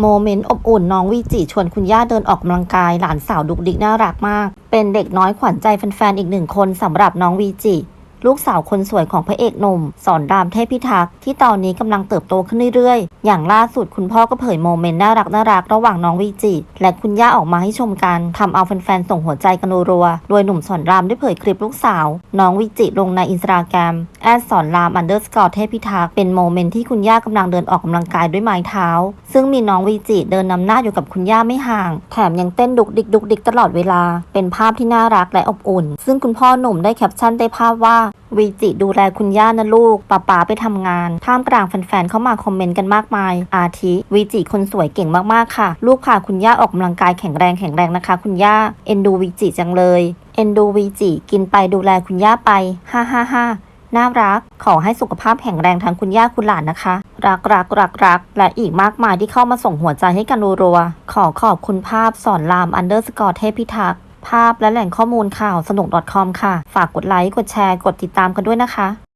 โมเมนต์อบอุ่นน้องวีจิชวนคุณย่าเดินออกกำลังกาย หลานสาวดุกดิกน่ารักมาก เป็นเด็กน้อยขวัญใจแฟนๆอีกหนึ่งคนสำหรับน้องวีจิ ลูกสาวคนสวยของพระเอกหนุ่ม สอนรามเทพพิทักษ์ที่ตอนนี้กำลังเติบโตขึ้นเรื่อยๆ อย่างล่าสุดคุณพ่อก็เผยโมเมนต์น่ารักน่ารักระหว่างน้องวีจิ และคุณย่าออกมาให้ชมกันทำเอาแฟนๆส่งหัวใจกันรัวๆโดยหนุ่มสอนรามได้เผยคลิปลูกสาว น้องวีจิลงในอินสตาแกรมแอดสอนรามอันเดอร์สกอร์เทพพิทักษ์เป็นโมเมนต์ที่คุณย่ากำลังเดินออกกำลังกายด้วยไม้เท้า ซึ่งมีน้องวีจิเดินนำหน้าอยู่กับคุณย่าไม่ห่าง แถมยังเต้นดุกดิกดุกดิกตลอดเวลา เป็นภาพที่น่ารักและอบอุ่น ซึ่งคุณพ่อหนุ่มได้แคปชั่นได้ภาพว่าวีจิดูแลคุณย่านะลูกป้าป๋าไปทำงาน ท่ามกลางแฟนๆเข้ามาคอมเมนต์กันมากมาย อาทิวีจิคนสวยเก่งมากๆค่ะ ลูกพาคุณย่าออกกำลังกายแข็งแรงแข็งแรงนะคะ คุณย่า เอ็นดูวีจิจังเลย เอ็นดูวีจิกินไปดูแลคุณย่าไปฮ่าฮ่าฮ่าน่ารัก ขอให้สุขภาพแข็งแรงทั้งคุณย่าคุณหลานนะคะ รักรักรักรัก และอีกมากมายที่เข้ามาส่งหัวใจให้กันรัวๆขอขอบคุณภาพสอนรามอันเดอร์สกอร์เทพพิทักษ์ ภาพและแหล่งข้อมูลข่าวสนุก .com ค่ะ ฝากกดไลค์ กดแชร์ กดติดตามกันด้วยนะคะ